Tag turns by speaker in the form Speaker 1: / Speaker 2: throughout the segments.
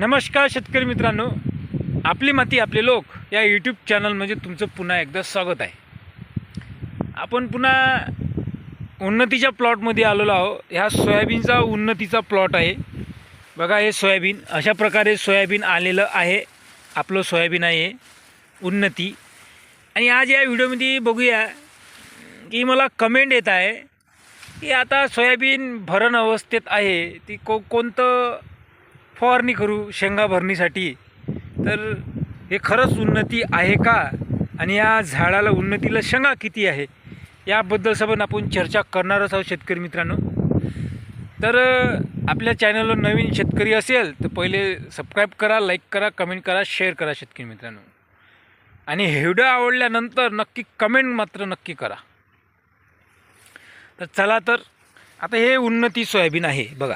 Speaker 1: नमस्कार शेतकरी मित्रांनो. आपली माती आपले लोक या यूट्यूब चॅनलमध्ये तुमचं पुन्हा एकदा स्वागत आहे. आपण पुन्हा उन्नतीच्या प्लॉटमध्ये आलेलो आहो ह्या सोयाबीनचा उन्नतीचा प्लॉट आहे. बघा हे सोयाबीन अशा प्रकारे सोयाबीन आलेलं आहे. आपलं सोयाबीन आहे. उन्नती. आणि आज या व्हिडिओमध्ये बघूया की मला कमेंट येत आहे की आता सोयाबीन भरण अवस्थेत आहे. ती को कोणतं फवारणी करू शेंगा भरणीसाठी. तर हे खरंच उन्नती आहे का? आणि या झाडाला उन्नतीला शेंगा किती आहे? याबद्दल सबन आपण चर्चा करणारच आहोत शेतकरी मित्रांनो. तर आपल्या चॅनलवर नवीन शेतकरी असेल तर पहिले सबस्क्राईब करा लाईक करा कमेंट करा शेअर करा शेतकरी मित्रांनो. आणि हेवढं व्हिडिओ आवडल्यानंतर नक्की कमेंट मात्र नक्की करा. तर चला तर आता हे उन्नती सोयाबीन आहे बघा.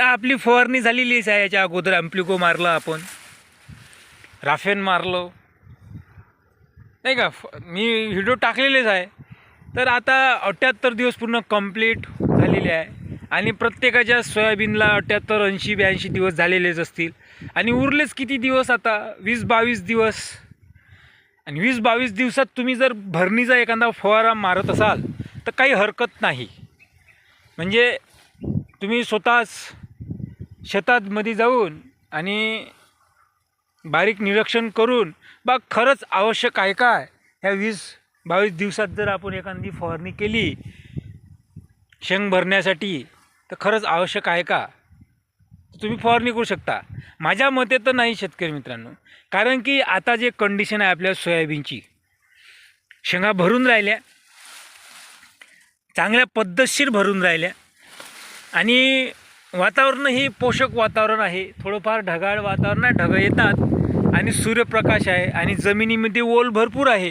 Speaker 1: तर आपली फवारणी झालेलीच आहे याच्या अगोदर. ॲम्प्लिको मारलं आपण. राफेन मारलो. नाही का? फ- मी व्हिडिओ टाकलेलेच आहे. तर आता अठ्ठ्याहत्तर दिवस पूर्ण कंप्लीट झालेले आहे. आणि प्रत्येकाच्या सोयाबीनला अठ्ठ्याहत्तर ऐंशी ब्याऐंशी दिवस झालेलेच असतील. आणि उरलेच किती दिवस आता? वीस बावीस दिवस. आणि वीस बावीस दिवसात तुम्ही जर भरणीचा एखादा फवारा मारत असाल तर काही हरकत नाही. म्हणजे तुम्ही स्वतःच शेतातमध्ये जाऊन आणि बारीक निरीक्षण करून बा खरंच आवश्यक आहे काय ह्या वीस बावीस दिवसात जर आपण एखादी फवारणी केली शेंग भरण्यासाठी तर खरंच आवश्यक आहे का? तुम्ही फवारणी करू शकता. माझ्या मते तर नाही शेतकरी मित्रांनो. कारण की आता जे कंडिशन आहे आपल्या सोयाबीनची शेंगा भरून राहिल्या चांगल्या पद्धतशीर भरून राहिल्या आणि वातावरण हे पोषक वातावरण आहे. थोडंफार ढगाळ वातावरण आहे. ढगं येतात आणि सूर्यप्रकाश आहे आणि जमिनीमध्ये ओल भरपूर आहे.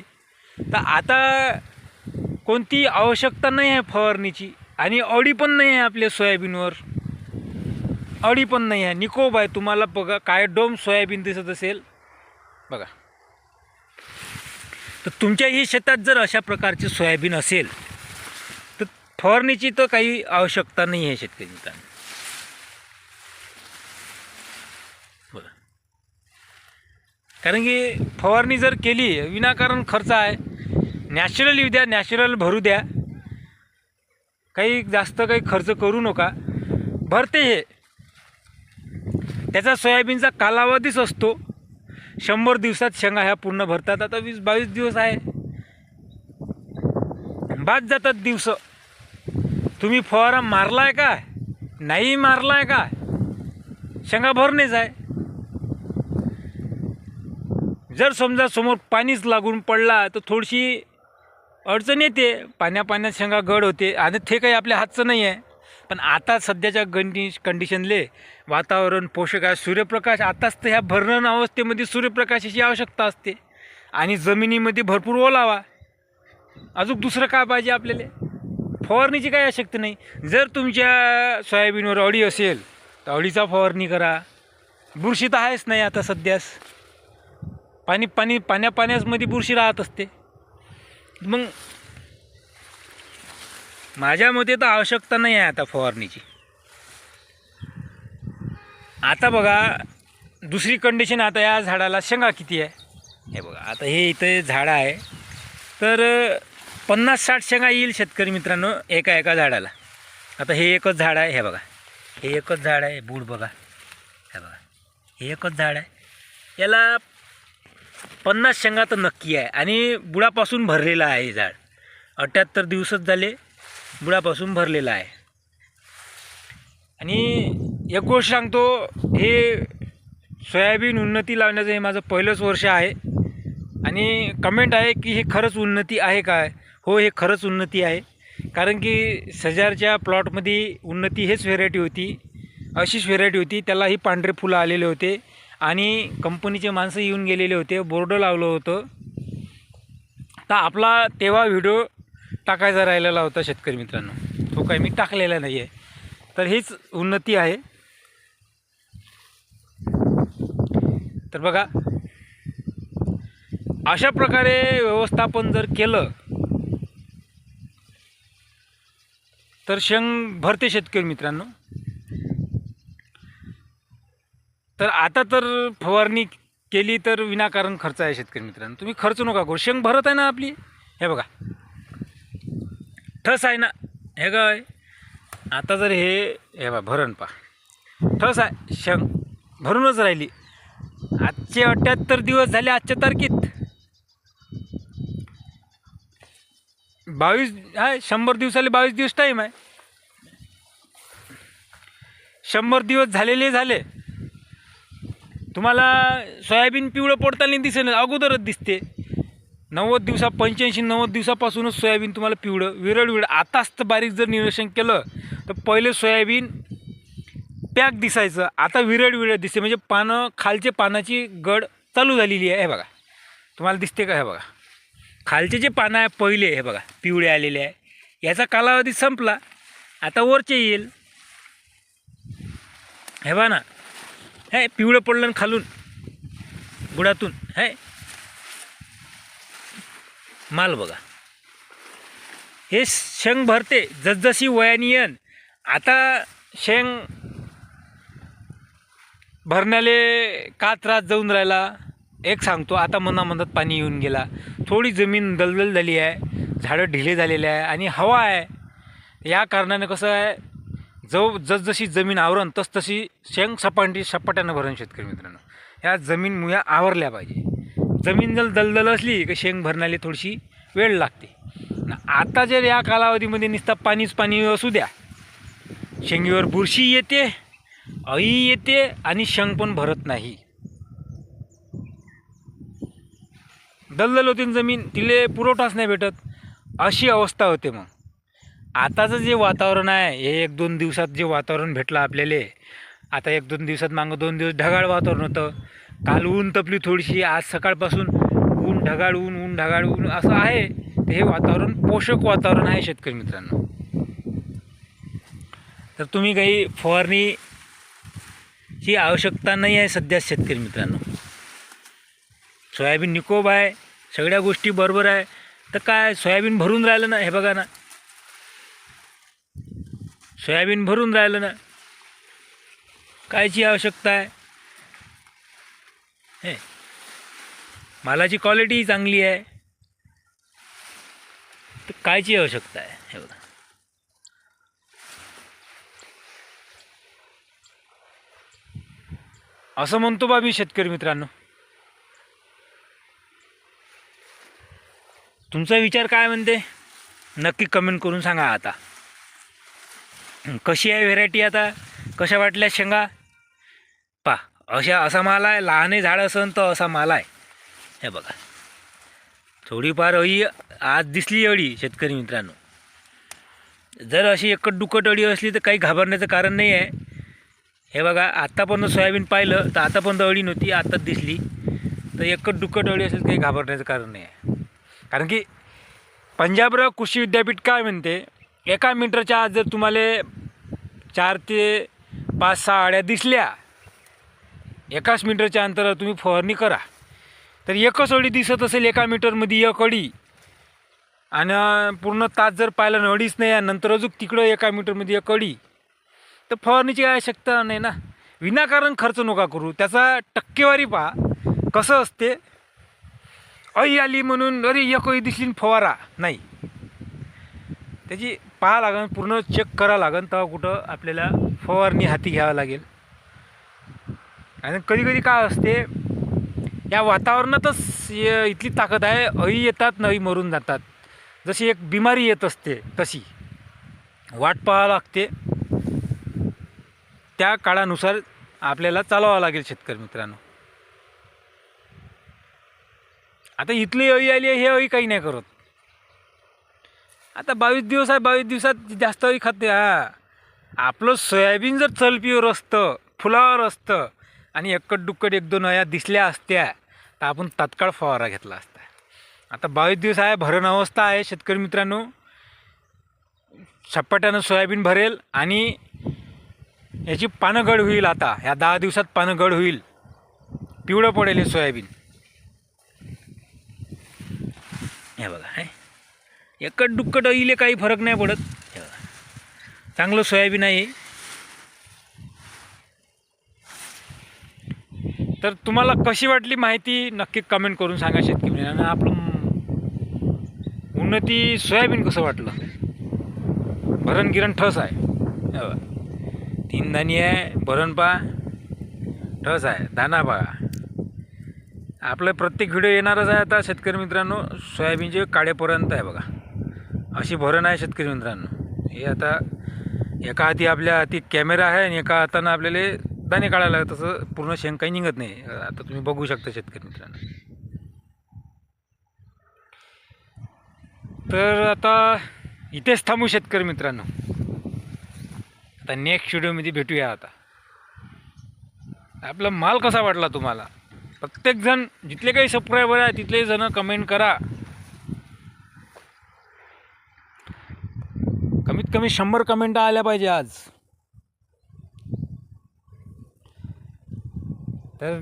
Speaker 1: तर आता कोणती आवश्यकता नाही आहे फवारणीची आणि अडी पण नाही आहे आपल्या सोयाबीनवर. अडी पण नाही आहे. निकोब आहे. तुम्हाला बघा काय डोम सोयाबीन दिसत असेल. बघा. तर तुमच्याही शेतात जर अशा प्रकारचे सोयाबीन असेल तर फवारणीची तर काही आवश्यकता नाही आहे शेतकरी मित्रांनो. कारण की फवारणी जर केली विनाकारण खर्च आहे. नॅचरल येऊ द्या नॅचरल भरू द्या. काही जास्त काही खर्च करू नका. भरते हे. त्याचा सोयाबीनचा कालावधीच असतो. शंभर दिवसात शेंगा ह्या पूर्ण भरतात. आता वीस बावीस दिवस आहे. बाद जातात दिवस. तुम्ही फवारा मारलाय का? नाही मारलाय का? शेंगा भरणेच आहे. जर समजा समोर पाणीच लागून पडला तर थोडीशी अडचण येते. पाण्या पाण्यात शेंगा गड होते. आणि ते काही आपल्या हातचं नाही आहे. पण आता सध्याच्या गंडी कंडिशनले वातावरण पोषक आहे सूर्यप्रकाश आताच तर ह्या भरण अवस्थेमध्ये सूर्यप्रकाशाची आवश्यकता असते. आणि जमिनीमध्ये भरपूर ओलावा. अजून दुसरं काय पाहिजे आपल्याला? फवारणीची काही आवश्यकता नाही. जर तुमच्या सोयाबीनवर अळी असेल तर अळीचा फवारणी करा. बुरशी तर आहेच नाही आता सध्यास. पाणी पाणी पाण्या पाण्यामध्ये बुरशी राहत असते. मग माझ्या मते तर आवश्यकता नाही आहे आता फवारणीची. आता बघा दुसरी कंडिशन आता या झाडाला शेंगा किती आहे? हे बघा आता हे इथं झाडं आहे. तर पन्नास साठ शेंगा येईल शेतकरी मित्रांनो एका एका झाडाला. आता हे एकच झाड आहे हे बघा. हे एकच झाड आहे बूड बघा. हे बघा. हे एकच झाड आहे. याला पन्नास शेंगा तर नक्की आहे. आणि बुडापासून भरलेलं आहे हे झाड. अठ्ठ्याहत्तर दिवसच झाले बुडापासून भरलेलं आहे. आणि एक गोष्ट सांगतो हे सोयाबीन उन्नती लावण्याचं हे माझं पहिलंच वर्ष आहे. आणि कमेंट आहे की हे खरंच उन्नती आहे काय? हो हे खरंच उन्नती आहे. कारण की शेजारच्या प्लॉटमध्ये उन्नती हेच व्हेरायटी होती. अशीच व्हेरायटी होती. त्यालाही पांढरे फुलं आलेले होते. आणि कंपनीचे माणसं येऊन गेलेले होते बोर्ड लावलं होतं. तर आपला तेव्हा व्हिडिओ टाकायचा राहिलेला होता शेतकरी मित्रांनो. तो काही मी टाकलेला नाही आहे तर हीच उन्नती आहे. तर बघा अशा प्रकारे व्यवस्थापन जर केलं तर शेंग भरते शेतकरी मित्रांनो. तर आता तर फवारणी केली तर विनाकारण खर्च आहे शेतकरी मित्रांनो. तुम्ही खर्च नका करू. शेंग भरत आहे ना आपली? हे बघा. ठस आहे ना. हे काय? आता जर हे हे बा भरण पा ठस आहे. शेंग भरूनच राहिली. आजचे अठ्ठ्याहत्तर दिवस झाले आजच्या तारखेत. बावीस आहे शंभर दिवसाले बावीस दिवस टाईम आहे. शंभर दिवस झालेले झाले. तुम्हाला सोयाबीन पिवळं पडताना दिसेल अगोदरच दिसते. नव्वद दिवसा पंच्याऐंशी नव्वद दिवसापासूनच सोयाबीन तुम्हाला पिवळं विरळ विरळ. आताच तर बारीक जर निरीक्षण केलं तर पहिले सोयाबीन पॅक दिसायचं. आता विरळ विरळ दिसते. म्हणजे पानं खालचे पानाची गड चालू झालेली आहे. हे बघा. तुम्हाला दिसते का? हे बघा. खालचे जे पानं आहे पहिले हे बघा. पिवळे आलेले आहे. याचा कालावधी संपला. आता वरचे येईल. हे बघा ना. हे पिवळं पडलं खालून बुडातून हे. माल बघा. हे शेंग भरते जसजशी वयानी येन. आता शेंग भरण्याले का त्रास जाऊन राहिला. एक सांगतो आता मनामनात पाणी येऊन गेला. थोडी जमीन दलदल झाली आहे झाडं ढिले झालेले आहे आणि हवा आहे. या कारणाने कसं आहे जव जसजशी जमीन आवरण तसतशी शेंग सपाटी सपाट्यानं भरण शेतकरी मित्रांनो. ह्या जमीन मुया आवरल्या पाहिजे. जमीन जर दलदल असली की शेंग भरण्याला थोडीशी वेळ लागते. न आता जर या कालावधीमध्ये नुसता पाणीच पाणी असू द्या. शेंगीवर बुरशी येते अळी येते आणि शेंग पण भरत नाही. दलदल होती जमीन तिले पुरवठाच नाही भेटत. अशी अवस्था होते मग. आताचं जे वातावरण आहे हे एक दोन दिवसात जे वातावरण भेटलं आपल्याला आता एक दोन दिवसात मागं दोन दिवस ढगाळ वातावरण होतं. काल ऊन तपली थोडीशी आज सकाळपासून ऊन ढगाळ ऊन ऊन ढगाळ ऊन असं आहे. तर हे वातावरण पोषक वातावरण आहे शेतकरी मित्रांनो. तर तुम्ही काही फवारणीची आवश्यकता नाही आहे सध्या शेतकरी मित्रांनो. सोयाबीन निकोब आहे सगळ्या गोष्टी बरोबर आहे. तर काय सोयाबीन भरून राहिलं ना हे बघा ना. सोयाबीन भरून राहिलं ना कायची आवश्यकता आहे? हे मालाची क्वालिटी चांगली आहे. तर कायची आवश्यकता आहे? हे बघा. असं म्हणतो बा मी शेतकरी मित्रांनो. तुमचा विचार काय म्हणते? नक्की कमेंट करून सांगा आता. कशी आहे व्हेरायटी आता? कशा वाटल्या शेंगा? पा अशा असा माल आहे. लहानही झाड असन तर असा माल आहे. हे बघा. थोडीफार अळी आज दिसली अळी शेतकरी मित्रांनो. जर अशी एकट दुकट अळी असली तर काही घाबरण्याचं कारण नाही आहे. हे बघा आत्तापर्यंत सोयाबीन पाहिलं तर आतापर्यंत अळी नव्हती आत्ताच दिसली. तर एकट दुकट अळी असेल तर काही घाबरण्याचं कारण नाही आहे. कारण की पंजाबराव कृषी विद्यापीठ काय म्हणते? एका मीटरच्या आत जर तुम्हाला चार ते पाच सहा आड्या दिसल्या. एकाच मीटरच्या अंतरावर तुम्ही फवारणी करा. तर एकच अडी दिसत असेल एका मीटरमध्ये एक अडी. आणि पूर्ण तास जर पाहिलं ना अडीच नाही आहे नंतर अजून तिकडं एका मीटरमध्ये एक अडी. तर फवारणीची काय आवश्यकता नाही ना? विनाकारण खर्च नका करू. त्याचा टक्केवारी पहा. कसं असते? अई आली म्हणून अरे एक अई दिसली फवारा. नाही. त्याची पाहा लागन पूर्ण चेक करा लागन तेव्हा कुठं आपल्याला फवारणी हाती घ्यावं लागेल. आणि कधी कधी काय असते या वातावरणातच इथली ताकद आहे अळी येतात नळी मरून जातात. जशी एक बिमारी येत असते तशी. वाट पाहावं लागते. त्या काळानुसार आपल्याला चालवावं लागेल शेतकरी मित्रांनो. आता इथली अळी आली आहे हे अळी काही नाही करत. आता बावीस दिवस आहे बावीस दिवसात जास्त अळी खाते हा. आपलं सोयाबीन जर चलपीवर असतं फुलावर असतं आणि एकट दुक्कट एक दोन अया दिसल्या असत्या तर आपण तात्काळ फवारा घेतला असता. आता बावीस दिवस आहे भरण अवस्था आहे शेतकरी मित्रांनो. सपाट्यानं सोयाबीन भरेल आणि याची पानं गड होईल आता. ह्या दहा दिवसात पानं गड होईल. पिवळं पडेल हे सोयाबीन. हे बघा हे. एकट दुक्कट इले काही फरक नाही पडत. चांगलं सोयाबीन आहे. तर तुम्हाला कशी वाटली माहिती नक्की कमेंट करून सांगा शेतकरी. आणि आपलं उन्नती सोयाबीन कसं वाटलं? भरण गिरण ठस आहे. हो. तीन दाणी आहे भरण पा ठस आहे दाना बघा आपलं प्रत्येक व्हिडिओ येणारच आहे आता शेतकरी मित्रांनो. सोयाबीनचे काळेपर्यंत आहे बघा. अशी भरण आहे शेतकरी मित्रांनो. हे आता एका हाती आपल्या हाती कॅमेरा आहे आणि एका हातानं आपल्याला दाणे काढायला तसं पूर्ण शेंग काही निघत नाही. आता तुम्ही बघू शकता शेतकरी मित्रांनो. तर आता इथेच थांबू शेतकरी मित्रांनो. आता नेक्स्ट व्हिडिओमध्ये भेटूया आता. आपला माल कसा वाटला तुम्हाला? प्रत्येकजण जिथले काही सबस्क्रायबर आहे तिथले जण कमेंट करा. कमीत कमी शंभर कमेंट आल्या पाहिजे आज. तर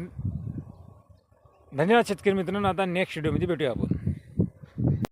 Speaker 1: धन्यवाद शेतकरी मित्रांनो आता नेक्स्ट व्हिडिओमध्ये भेटूया आपण.